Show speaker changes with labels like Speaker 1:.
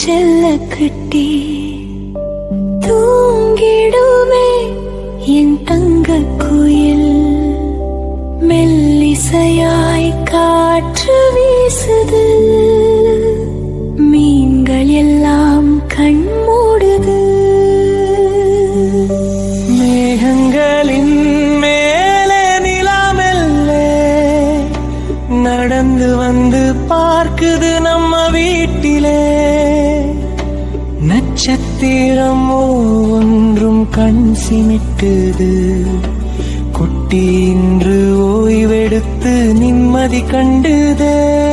Speaker 1: செல்ல கட்டி தூங்கிடுமே என் தங்க குயில். மெல்லிசையாய் காற்று வீசுது. மீன்கள் எல்லாம் கண் மூடுது.
Speaker 2: மேகங்களின் மேலே நிலாமெல்லே நடந்து வந்து பார்க்குது நம்ம வீட்டிலே. நட்சத்திரம் ஒன்றும் கண் சிமிட்டுது. குட்டி இன்று ஓய்வெடுத்து நிம்மதி கண்டுதே.